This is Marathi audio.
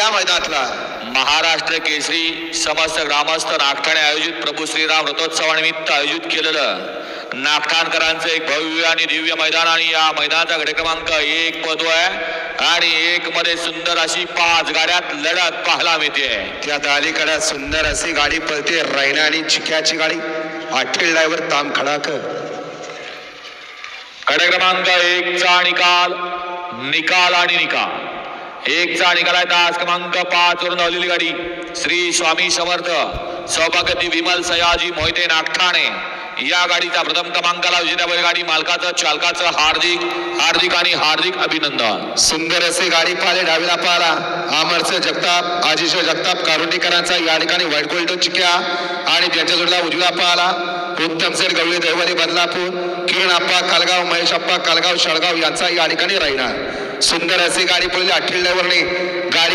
या मैदानातला महाराष्ट्र केसरी समस्त ग्रामस्थ नागठाणे आयोजित प्रभू श्रीराम रथोत्सवानिमित्त आयोजित केलेलं नागठाणकरांचं एक भव्य आणि दिव्य मैदान आणि या मैदानाचा गडे क्रमांक एक पदो आहे आणि एक मध्ये सुंदर अशी पाच गाड्यात लढत पाहायला मिळते. त्यात अलीकडे सुंदर अशी गाडी पळते रैना आणि चिक्याची गाडी. आठील ड्रायव्हर ताम खडाकर. गडे क्रमांक एकचा निकाल निकाल आणि निकाल. एकचा निकाल आहे तास क्रमांक पाच वरून आलेली गाडी. श्री स्वामी समर्थ सभापती विमल सयाजी मोहिते नागठाणे. या गाडीचा प्रथम क्रमांकाला विजेत्या बैलगाडी मालकाचं चालकाचं हार्दिक हार्दिक आणि हार्दिक अभिनंदन. सुंदर असे गाडी पाहिले डावीला पाहिला. अमरसे जगताप आजीशो जगताप कारुंडीकरांचा या ठिकाणी व्हाईट गोल्ड चिक्या आणि त्यांच्या जोडला उजव्या पाहिला. उत्तम सेठ गवळी देवारी बदलापूर किरण आप्पा कालगाव महेश आप्पा कालगाव शळगाव यांचा या ठिकाणी राहिणार सुंदर अशी गाडी पडली अठ्ठल गाडी